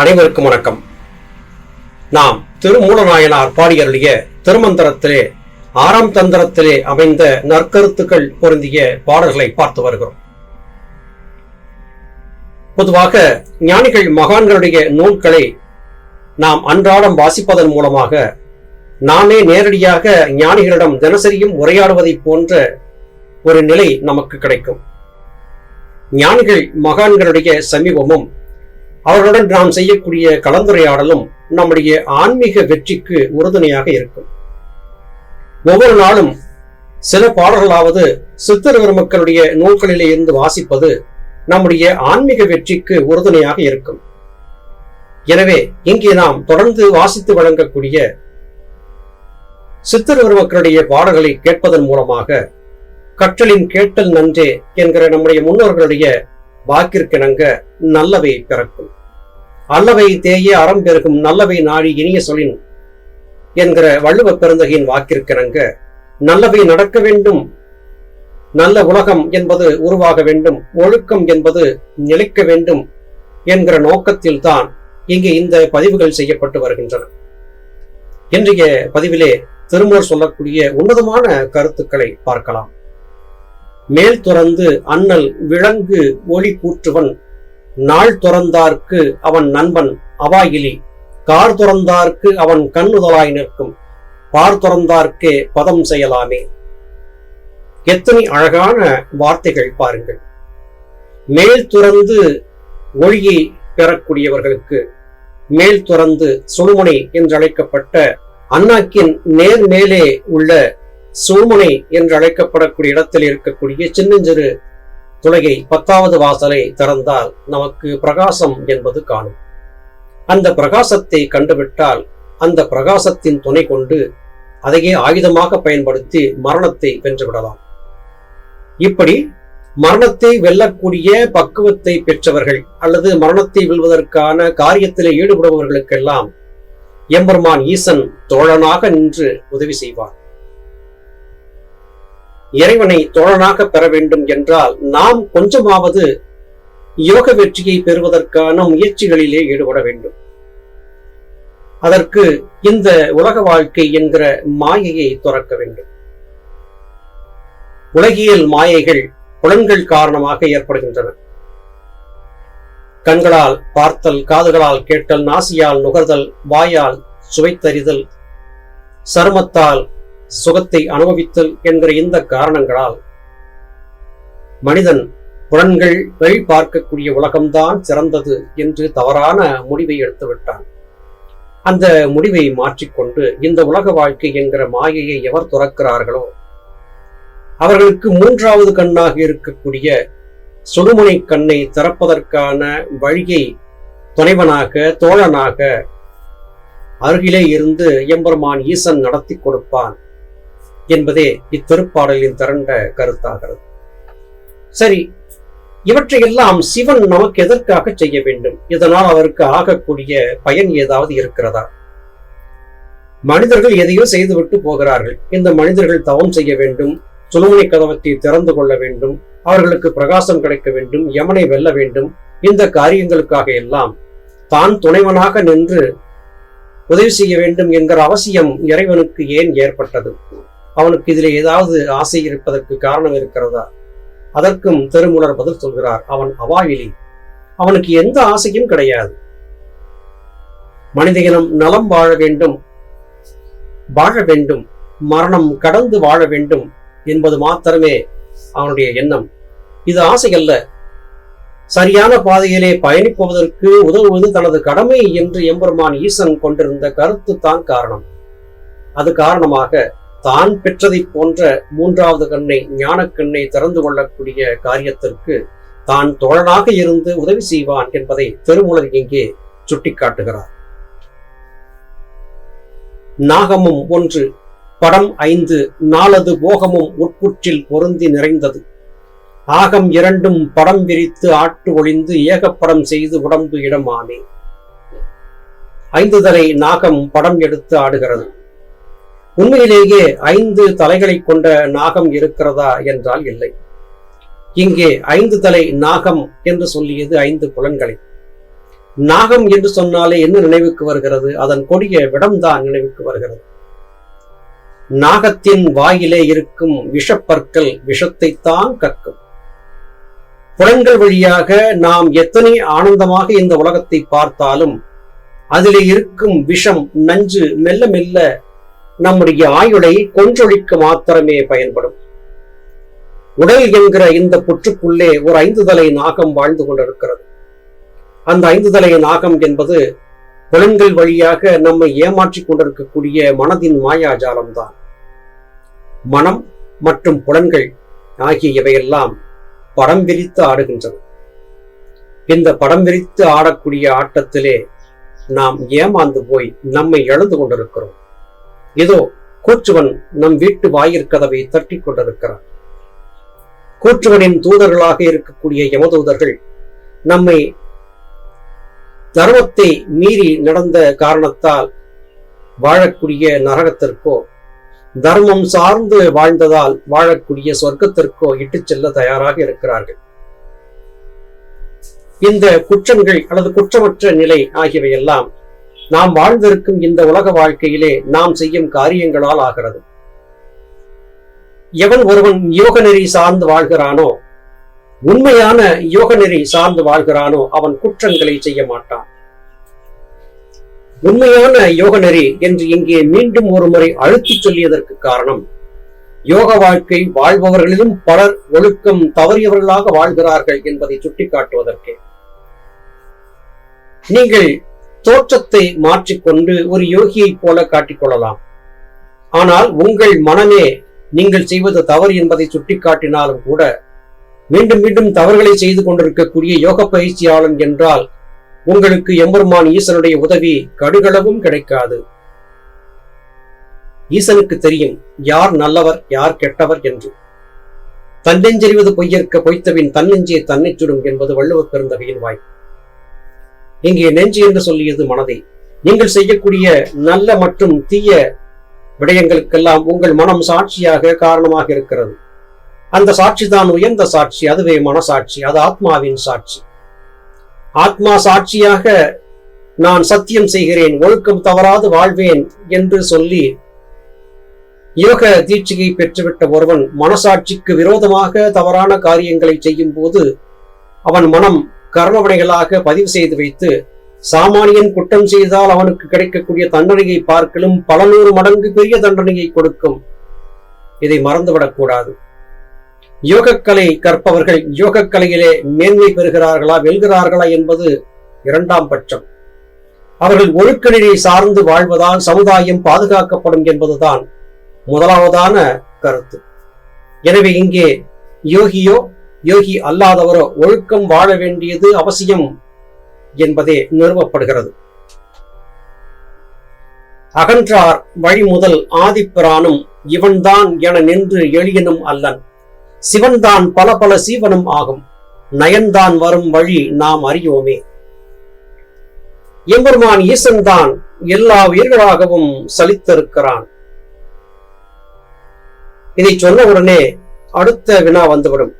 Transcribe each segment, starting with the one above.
அனைவருக்கும் வணக்கம். நாம் திருமூலநாயனார் பாடியருளிய திருமந்திரத்திலே ஆறாம் தந்திரத்திலே அமைந்த நற்கருத்துக்கள் பொருந்திய பாடல்களை பார்த்து வருகிறோம். பொதுவாக ஞானிகள் மகான்களுடைய நூல்களை நாம் அன்றாடம் வாசிப்பதன் மூலமாக நாமே நேரடியாக ஞானிகளிடம் தினசரியும் உரையாடுவதைப் போன்ற ஒரு நிலை நமக்கு கிடைக்கும். ஞானிகள் மகான்களுடைய சமீபமும் அவர்களுடன் நாம் செய்யக்கூடிய கலந்துரையாடலும் நம்முடைய ஆன்மீக வெற்றிக்கு உறுதுணையாக இருக்கும். ஒவ்வொரு நாளும் சில பாடல்களாவது சித்தர் பெருமக்களுடைய நூல்களிலே இருந்து வாசிப்பது நம்முடைய ஆன்மீக வெற்றிக்கு உறுதுணையாக இருக்கும். எனவே இங்கே நாம் தொடர்ந்து வாசித்து வழங்கக்கூடிய சித்தர் பெருமக்களுடைய பாடல்களை கேட்பதன் மூலமாக கற்றலின் கேட்டல் நன்றே என்கிற நம்முடைய முன்னோர்களுடைய வாக்கிற்கிணங்க நல்லவை பிறக்கும். அல்லவை தேய அறம் பெருகும் நல்லவை நாடி இனிய சொலின் என்கிற வள்ளுவ பெருந்தகையின் வாக்கிற்கிணங்க நல்லவை நடக்க வேண்டும். நல்ல உலகம் என்பது உருவாக வேண்டும். ஒழுக்கம் என்பது நிலைக்க வேண்டும் என்கிற நோக்கத்தில் தான் இங்கே இந்த பதிவுகள் செய்யப்பட்டு வருகின்றன. இன்றைய பதிவிலே திருமூர் சொல்லக்கூடிய உன்னதமான கருத்துக்களை பார்க்கலாம். மேல் துறந்து அண்ணல் விலங்கு ஒளி கூற்றுவன் நாள் துறந்தார்க்கு அவன் நண்பன் அவாயிலி கார் துறந்தார்க்கு அவன் கண்ணுதலாய் நிற்கும். பார் துறந்தார்க்கே பதம் செய்யலாமே. எத்தனை அழகான வார்த்தைகள் பாருங்கள். மேல் துறந்து ஒளியை பெறக்கூடியவர்களுக்கு மேல் துறந்து சுழுமுனை என்று அழைக்கப்பட்ட அண்ணாக்கின் நேர் மேலே உள்ள சுழுமுனை என்று அழைக்கப்படக்கூடிய இடத்தில் இருக்கக்கூடிய சின்னஞ்சிறு துலகை பத்தாவது வாசலை திறந்தால் நமக்கு பிரகாசம் என்பது காணும். அந்த பிரகாசத்தை கண்டுவிட்டால் அந்த பிரகாசத்தின் துணை கொண்டு அதையே ஆயுதமாக பயன்படுத்தி மரணத்தை வென்றுவிடலாம் இப்படி மரணத்தை வெல்லக்கூடிய பக்குவத்தை பெற்றவர்கள் அல்லது மரணத்தை வெல்வதற்கான காரியத்திலே ஈடுபடுபவர்களுக்கெல்லாம் எம்பெருமான் ஈசன் தோழனாக நின்று உதவி செய்வார். இறைவனை தோழனாக பெற வேண்டும் என்றால் நாம் கொஞ்சமாவது யோக வெற்றியை பெறுவதற்கான முயற்சிகளிலே ஈடுபட வேண்டும். அதற்கு இந்த உலக வாழ்க்கை என்கிற மாயையை துறக்க வேண்டும். உலகியல் மாயைகள் புலன்கள் காரணமாக ஏற்படுகின்றன. கண்களால் பார்த்தல் காதுகளால் கேட்டல் நாசியால் நுகர்தல் வாயால் சுவைத்தறிதல் சருமத்தால் சுகத்தை அனுபவித்தல் என்கிற இந்த காரணங்களால் மனிதன் புலன்கள் வழி பார்க்கக்கூடிய உலகம்தான் சிறந்தது என்று தவறான முடிவை எடுத்துவிட்டான். அந்த முடிவை மாற்றிக்கொண்டு இந்த உலக வாழ்க்கை என்கிற மாயையை எவர் துறக்கிறார்களோ? அவர்களுக்கு மூன்றாவது கண்ணாக இருக்கக்கூடிய சுடுமுனை கண்ணை திறப்பதற்கான வழியை துணைவனாக தோழனாக அருகிலே இருந்து எம்பெருமான் ஈசன் நடத்தி கொடுப்பான். என்பதே இத்திருப்பாடலின் திரண்ட கருத்தாகிறது. சரி இவற்றையெல்லாம் சிவன் நமக்கு எதற்காக செய்ய வேண்டும்? இதனால் அவருக்கு ஆகக்கூடிய பயன் ஏதாவது இருக்கிறதா? மனிதர்கள் எதையோ செய்துவிட்டு போகிறார்கள். இந்த மனிதர்கள் தவம் செய்ய வேண்டும் சுழுமுனை கதவத்தை திறந்து கொள்ள வேண்டும் அவர்களுக்கு பிரகாசம் கிடைக்க வேண்டும் யமனை வெல்ல வேண்டும். இந்த காரியங்களுக்காக எல்லாம் தான் துணைவனாக நின்று உதவி செய்ய வேண்டும் என்கிற அவசியம் இறைவனுக்கு ஏன் ஏற்பட்டது? அவனுக்கு இதில் ஏதாவது ஆசை இருப்பதற்கு காரணம் இருக்கிறதா? அதற்கும் தெருமுலர் பதில் சொல்கிறார் அவன் அவாயிலி. அவனுக்கு எந்த ஆசையும் கிடையாது. மனித இனம் நலம் வாழ வேண்டும் வாழ வேண்டும் மரணம் கடந்து வாழ வேண்டும் என்பது மாத்திரமே அவனுடைய எண்ணம். இது ஆசை அல்ல சரியான பாதையிலே பயணிப்பதற்கு உதவுவது தனது கடமை என்று எம்பெருமான் ஈசன் கொண்டிருந்த கருத்து தான் காரணம். அது காரணமாக தான் பெற்றதை போன்ற மூன்றாவது கண்ணை ஞானக்கண்ணை திறந்து கொள்ளக்கூடிய காரியத்திற்கு தான் தோழனாக இருந்து உதவி செய்வான் என்பதை திருமூலர் இங்கே சுட்டிக்காட்டுகிறார். நாகமும் ஒன்று படம் ஐந்து நாலது போகமும் உட்புற்றில் பொருந்தி நிறைந்தது. ஆகம் இரண்டும் படம் விரித்து ஆட்டு ஒளிந்து ஏகப்படம் செய்து உடம்பு இடமானே. ஐந்து தலை நாகம் படம் எடுத்து ஆடுகிறது. உண்மையிலேயே ஐந்து தலைகளை கொண்ட நாகம் இருக்கிறதா என்றால் இல்லை. இங்கே ஐந்து தலை நாகம் என்று சொல்லியது ஐந்து புலன்களை. நாகம் என்று சொன்னாலே என்ன நினைவுக்கு வருகிறது? அதன் கொடிய விடம்தான் நினைவுக்கு வருகிறது. நாகத்தின் வாயிலே இருக்கும் விஷப்பற்கள் விஷத்தைத்தான் கக்கும். புலன்கள் வழியாக நாம் எத்தனை ஆனந்தமாக இந்த உலகத்தை பார்த்தாலும் அதிலே இருக்கும் விஷம் நஞ்சு மெல்ல மெல்ல நம்முடைய ஆயுளை கொஞ்சொழிக்க மாத்திரமே பயன்படும். உடல் என்கிற இந்த புற்றுக்குள்ளே ஒரு ஐந்து தலை நாகம் வாழ்ந்து கொண்டிருக்கிறது. அந்த ஐந்து தலை நாகம் என்பது புலன்கள் வழியாக நம்மை ஏமாற்றிக் கொண்டிருக்கக்கூடிய மனதின் மாயாஜாலம்தான். மனம் மற்றும் புலன்கள் ஆகிய இவையெல்லாம் படம் விரித்து ஆடுகின்றன. இந்த படம் விரித்து ஆடக்கூடிய ஆட்டத்திலே நாம் ஏமாந்து போய் நம்மை இழந்து கொண்டிருக்கிறோம். இதோ கூற்றுவன் நம் வீட்டு வாயிற்கதவை தட்டி கொண்டிருக்கிறார் கூற்றுவனின் தூதர்களாக இருக்கக்கூடிய யமதூதர்கள் நம்மை தர்மத்தை மீறி நடந்த காரணத்தால் வாழக்கூடிய நரகத்திற்கோ தர்மம் சார்ந்து வாழ்ந்ததால் வாழக்கூடிய சொர்க்கத்திற்கோ இட்டுச் செல்ல தயாராக இருக்கிறார்கள். இந்த குற்றங்கள் அல்லது குற்றமற்ற நிலை ஆகியவையெல்லாம் நாம் வாழ்ந்திருக்கும் இந்த உலக வாழ்க்கையிலே நாம் செய்யும் காரியங்களால் ஆகிறது. எவன் ஒருவன் யோக நெறி சார்ந்து வாழ்கிறானோ உண்மையான யோக நெறி சார்ந்து வாழ்கிறானோ அவன் குற்றங்களை செய்ய மாட்டான். உண்மையான யோக நெறி என்று இங்கே மீண்டும் ஒரு முறை அழுத்தி சொல்லியதற்கு காரணம் யோக வாழ்க்கை வாழ்பவர்களிலும் பலர் ஒழுக்கம் தவறியவர்களாக வாழ்கிறார்கள் என்பதை சுட்டிக்காட்டுவதற்கே. நீங்கள் தோற்றத்தை மாற்றிக்கொண்டு ஒரு யோகியைப் போல காட்டிக்கொள்ளலாம். ஆனால் உங்கள் மனமே நீங்கள் செய்வது தவறு என்பதை சுட்டிக்காட்டினாலும் கூட மீண்டும் மீண்டும் தவறுகளை செய்து கொண்டிருக்கக்கூடிய யோக பயிற்சியாளன் என்றால் உங்களுக்கு எம்பெருமான் ஈசனுடைய உதவி கடுகளவும் கிடைக்காது. ஈசனுக்கு தெரியும் யார் நல்லவர் யார் கெட்டவர் என்று. தன்னெஞ்செறிவது பொய்யற்க பொய்த்தவின் தன்னெஞ்சே தன்னை சுடும் என்பது வள்ளுவர் பெருந்தகையின் வாய் இங்கே நெஞ்சு என்று சொல்லியது மனதை. நீங்கள் செய்யக்கூடிய நல்ல மற்றும் தீய விடயங்களுக்கெல்லாம் உங்கள் மனம் சாட்சியாக காரணமாக இருக்கிறது. அந்த சாட்சி தான் உயர்ந்த சாட்சி அதுவே மனசாட்சி அது ஆத்மாவின் சாட்சி. ஆத்மா சாட்சியாக நான் சத்தியம் செய்கிறேன் ஒழுக்கம் தவறாது வாழ்வேன் என்று சொல்லி யோக தீட்சிகை பெற்றுவிட்ட ஒருவன் மனசாட்சிக்கு விரோதமாக தவறான காரியங்களை செய்யும் போது அவன் மனம் கர்மவினைகளாக பதிவு செய்து வைத்து சாமானியன் குற்றம் செய்தால் அவனுக்கு கிடைக்கக்கூடிய தண்டனையை பார்க்கலும் பல நூறு மடங்கு பெரிய தண்டனையை கொடுக்கும். இதை மறந்துவிடக்கூடாது. யோகக்கலை கற்பவர்கள் யோகக்கலையிலே மேன்மை பெறுகிறார்களா வெல்கிறார்களா என்பது இரண்டாம் பட்சம். அவர்கள் ஒழுக்க சார்ந்து வாழ்வதால் சமுதாயம் பாதுகாக்கப்படும் என்பதுதான் முதலாவதான கருத்து. எனவே இங்கே யோகியோ யோகி அல்லாதவரோ ஒழுக்கம் வாழ வேண்டியது அவசியம் என்பதே நிறுவப்படுகிறது. அகன்றார் வழி முதல் ஆதிப்பிரானும் இவன்தான் என நின்று எளியனும் அல்லன். சிவன்தான் பல பல சீவனும் ஆகும். நயன்தான் வரும் வழி நாம் அறியோமே. எம்பெருமான் ஈசன் தான் எல்லா உயிர்களாகவும் சலித்திருக்கிறான். இதை சொன்ன உடனே அடுத்த வினா வந்துவிடும்.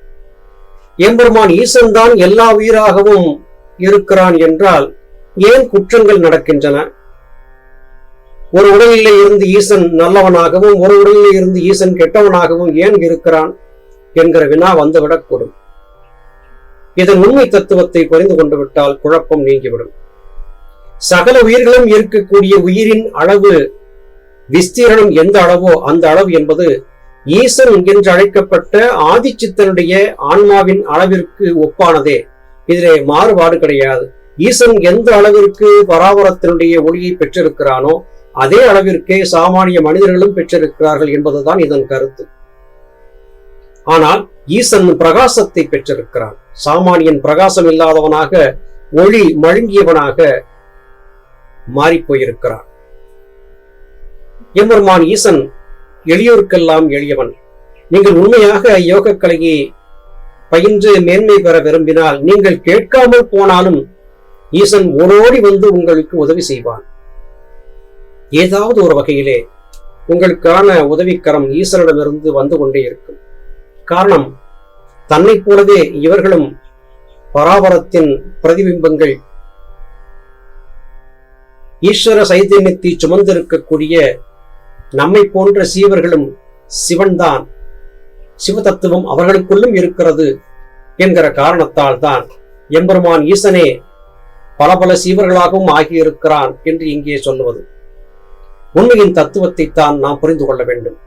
எம்பெருமான் ஈசன் தான் எல்லா உயிராகவும் இருக்கிறான் என்றால் ஏன் குற்றங்கள் நடக்கின்றன? ஒரு உடலிலே இருந்து ஈசன் நல்லவனாகவும் ஒரு உடலிலே இருந்து ஈசன் கெட்டவனாகவும் ஏன் இருக்கிறான் என்கிற வினா வந்துவிடக்கூடும் இதன் உண்மை தத்துவத்தை புரிந்து கொண்டு விட்டால் குழப்பம் நீங்கிவிடும். சகல உயிர்களும் இருக்கக்கூடிய உயிரின் அளவு விஸ்தீரணம் எந்த அளவோ அந்த அளவு என்பது ஈசன் என்று அழைக்கப்பட்ட ஆதிச்சித்தனுடைய ஆன்மாவின் அளவிற்கு ஒப்பானதே. இதிலே மாறுபாடு கிடையாது. ஈசன் எந்த அளவிற்கு பராபரத்தினுடைய ஒளியை பெற்றிருக்கிறானோ அதே அளவிற்கே சாமானிய மனிதர்களும் பெற்றிருக்கிறார்கள் என்பதுதான் இதன் கருத்து. ஆனால் ஈசன் பிரகாசத்தை பெற்றிருக்கிறான். சாமானியன் பிரகாசம் இல்லாதவனாக ஒளி மழுங்கியவனாக மாறிப்போயிருக்கிறான். எம்பெருமான் ஈசன் எளியோருக்கெல்லாம் எளியவன். நீங்கள் உண்மையாக யோக கலையை பயின்று மேன்மை பெற விரும்பினால் நீங்கள் கேட்காமல் போனாலும் ஈசன் ஓடோடி வந்து உங்களுக்கு உதவி செய்வான். ஏதாவது ஒரு வகையிலே உங்களுக்கான உதவிக்கரம் ஈசனிடமிருந்து வந்து கொண்டே இருக்கும். காரணம் தன்னை போலவே இவர்களும் பராபரத்தின் பிரதிபிம்பங்கள். ஈஸ்வர சைதன்யத்தை சுமந்திருக்கக்கூடிய நம்மை போன்ற சீவர்களும் சிவன்தான். சிவதத்துவம் அவர்களுக்குள்ளும் இருக்கிறது என்கிற காரணத்தால் தான் எம்பெருமான் ஈசனே பல பல சீவர்களாகவும் ஆகியிருக்கிறான் என்று இங்கே சொல்லுவது. உண்மையின் தத்துவத்தை தான் நாம் புரிந்து கொள்ள வேண்டும்.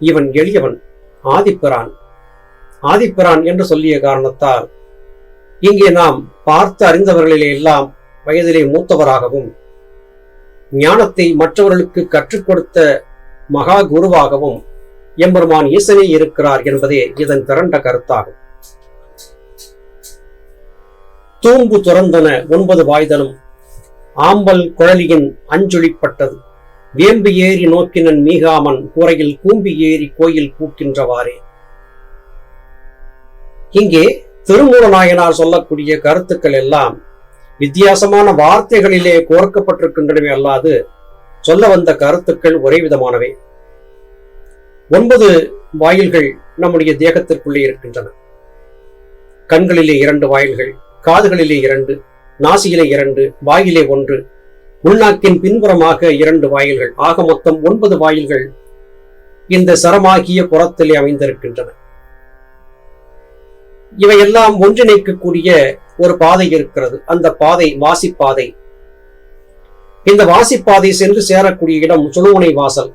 இவன் எளியவன் ஆதிப்பிரான். ஆதிப்பிரான் என்று சொல்லிய காரணத்தால் இங்கே நாம் பார்த்து அறிந்தவர்களிலே எல்லாம் வயதிலே மூத்தவராகவும் ஞானத்தை மற்றவர்களுக்கு கற்றுக் கொடுத்த மகா குருவாகவும் எம்பெருமான் ஈசனே இருக்கிறார் என்பதே இதன் திரண்ட கருத்தாகும். தூம்பு துறந்தன ஒன்பது வாய்தலும் ஆம்பல் குழலியின் அஞ்சொழிப்பட்டது. வேம்பு ஏறி நோக்கினன் மீகாமன் கூரையில் கூம்பி ஏறி கோயில் பூக்கின்றவாறே. இங்கே திருமூலநாயனார் சொல்லக்கூடிய கருத்துக்கள் எல்லாம் வித்தியாசமான வார்த்தைகளிலே கோர்க்கப்பட்டிருக்கின்றனவே அல்லாது சொல்ல வந்த கருத்துக்கள் ஒரே விதமானவை. ஒன்பது வாயில்கள் நம்முடைய தேகத்திற்குள்ளே இருக்கின்றன. கண்களிலே இரண்டு வாயில்கள் காதுகளிலே இரண்டு நாசியிலே இரண்டு வாயிலே ஒன்று. உள்நாக்கின் பின்புறமாக இரண்டு வாயில்கள். ஆக மொத்தம் ஒன்பது வாயில்கள் இந்த சரமாகிய புறத்திலே அமைந்திருக்கின்றன. இவையெல்லாம் ஒன்றிணைக்கக்கூடிய ஒரு பாதை இருக்கிறது. அந்த பாதை வாசிப்பாதை. இந்த வாசிப்பாதை சென்று சேரக்கூடிய இடம் சுழுமுனை வாசல்.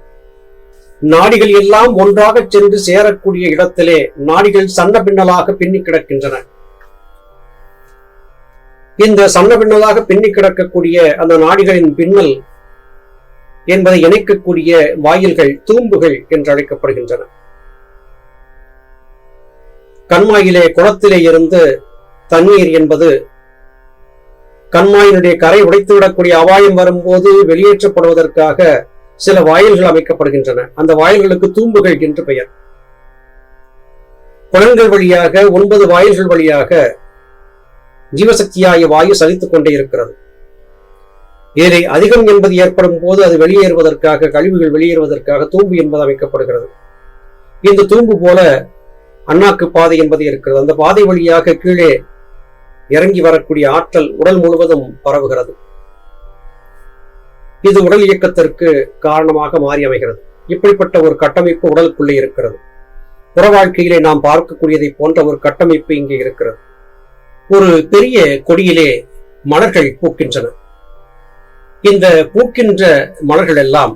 நாடிகள் எல்லாம் ஒன்றாக சென்று சேரக்கூடிய இடத்திலே நாடிகள் சன்ன பின்னலாக பின்னி கிடக்கின்றன. இந்த சன்ன பின்னலாக பின்னி கிடக்கக்கூடிய அந்த நாடிகளின் பின்னல் என்பதை இணைக்கக்கூடிய வாயில்கள் தூம்புகள் என்று அழைக்கப்படுகின்றன. கண்மாயிலே குளத்திலே இருந்து தண்ணீர் என்பது கண்மாயினுடைய கரை உடைத்துவிடக்கூடிய அபாயம் வரும்போது வெளியேற்றப்படுவதற்காக சில வாயில்கள் அமைக்கப்படுகின்றன. அந்த வாயில்களுக்கு தூம்புகள் என்று பெயர். புலன்கள் வழியாக ஒன்பது வாயில்கள் வழியாக ஜீவசக்தியாகிய வாயு சலித்துக் கொண்டே இருக்கிறது. இதிலே அதிகம் என்பது ஏற்படும் போது அது வெளியேறுவதற்காக கழிவுகள் வெளியேறுவதற்காக தூம்பு என்பது அமைக்கப்படுகிறது. இந்த தூம்பு போல அண்ணாக்கு பாதை என்பது இருக்கிறது. அந்த பாதை வழியாக கீழே இறங்கி வரக்கூடிய ஆற்றல் உடல் முழுவதும் பரவுகிறது. இது உடல் இயக்கத்திற்கு காரணமாக மாறி அமைகிறது. இப்படிப்பட்ட ஒரு கட்டமைப்பு உடலுக்குள்ளே இருக்கிறது. புற வாழ்க்கையிலே நாம் பார்க்கக்கூடியதை போன்ற ஒரு கட்டமைப்பு இங்கே இருக்கிறது. ஒரு பெரிய கொடியிலே மலர்கள் பூக்கின்றன. இந்த பூக்கின்ற மலர்கள் எல்லாம்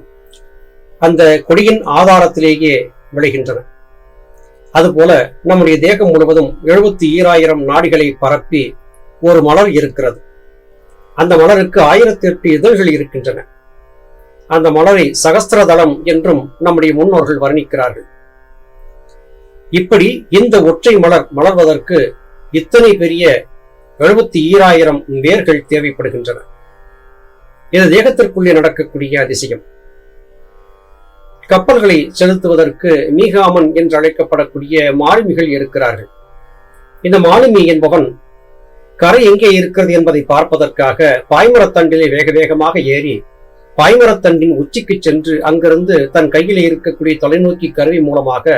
அந்த கொடியின் ஆதாரத்திலேயே விளைகின்றன. அதுபோல நம்முடைய தேகம் முழுவதும் எழுபத்தி ஈராயிரம் நாடிகளை பரப்பி ஒரு மலர் இருக்கிறது. அந்த மலருக்கு ஆயிரத்தி எட்டு இதழ்கள் இருக்கின்றன. அந்த மலரை சகஸ்திரதளம் என்றும் நம்முடைய முன்னோர்கள் வர்ணிக்கிறார்கள். இப்படி இந்த ஒற்றை மலர் மலர்வதற்கு இத்தனை பெரிய எழுபத்தி ஈராயிரம் வேர்கள் தேவைப்படுகின்றன. இது தேகத்திற்குள்ளே நடக்கக்கூடிய அதிசயம். கப்பல்களை செலுத்துவதற்கு மீகாமன் என்று அழைக்கப்படக்கூடிய மாலுமிகள் இருக்கிறார்கள். இந்த மாலுமி என்பவன் கரை எங்கே இருக்கிறது என்பதை பார்ப்பதற்காக பாய்மரத்தண்டிலே வேக வேகமாக ஏறி பாய்மரத்தண்டின் உச்சிக்கு சென்று அங்கிருந்து தன் கையில் இருக்கக்கூடிய தொலைநோக்கி கருவி மூலமாக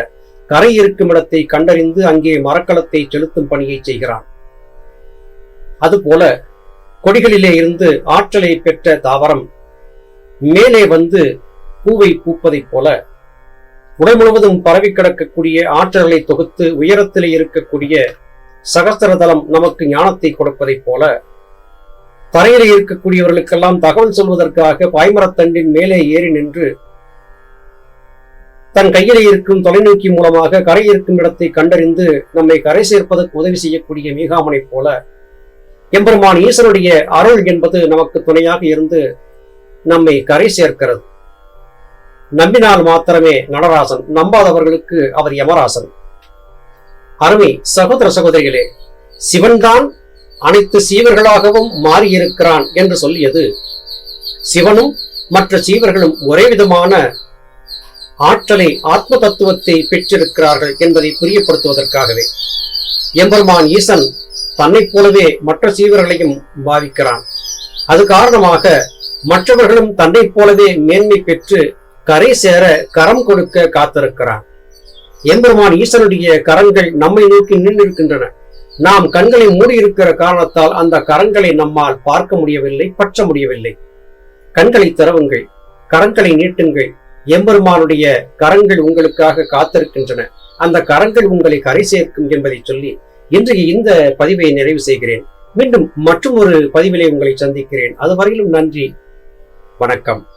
கரை இருக்கும் இடத்தை கண்டறிந்து அங்கே மரக்கலத்தை செலுத்தும் பணியை செய்கிறான். அதுபோல கொடிகளிலே இருந்து ஆற்றலை பெற்ற தாவரம் மேலே வந்து பூவை பூப்பதைப் போல உடல் முழுவதும் பரவி கிடக்கக்கூடிய ஆற்றல்களை தொகுத்து உயரத்திலே இருக்கக்கூடிய சகஸ்திரதலம் நமக்கு ஞானத்தை கொடுப்பதைப் போல தரையில் இருக்கக்கூடியவர்களுக்கெல்லாம் தகவல் சொல்வதற்காக பாய்மரத்தண்டின் மேலே ஏறி நின்று தன் கையில் இருக்கும் தொலைநோக்கி மூலமாக கரை இருக்கும் இடத்தை கண்டறிந்து நம்மை கரை சேர்ப்பதற்கு உதவி செய்யக்கூடிய மீகாமனைப் போல எம்பெருமான் ஈசனுடைய அருள் என்பது நமக்கு துணையாக இருந்து நம்மை கரை சேர்க்கிறது. நம்பினால் மாத்திரமே நடராசன் நம்பாதவர்களுக்கு அவர் யமராசன். அருமை சகோதர சகோதரிகளே சிவன்தான் அனைத்து சீவர்களாகவும் மாறியிருக்கிறான் என்று சொல்லியது. சிவனும் மற்ற சீவர்களும் ஒரே விதமான ஆற்றலை ஆத்ம தத்துவத்தை பெற்றிருக்கிறார்கள் என்பதை புரியப்படுத்துவதற்காகவே. எம்பெருமான் ஈசன் தன்னைப் போலவே மற்ற சீவர்களையும் பாவிக்கிறான். அது காரணமாக மற்றவர்களும் தன்னைப் போலவே மேன்மை பெற்று கரை சேர கரம் கொடுக்க காத்திருக்கிறான். எம்பெருமான் ஈசனுடைய கரங்கள் நம்மை நோக்கி நின்றிருக்கின்றன. நாம் கண்களை மூடியிருக்கிற காரணத்தால் அந்த கரங்களை நம்மால் பார்க்க முடியவில்லை பற்ற முடியவில்லை. கண்களை திறவுங்கள் கரங்களை நீட்டுங்கள். எம்பெருமானுடைய கரங்கள் உங்களுக்காக காத்திருக்கின்றன. அந்த கரங்கள் உங்களை கரை சேர்க்கும் என்பதை சொல்லி இன்றைய இந்த பதிவை நிறைவு செய்கிறேன். மீண்டும் மற்றும் ஒரு பதிவிலே உங்களை சந்திக்கிறேன். அதுவரையிலும் நன்றி. வணக்கம்.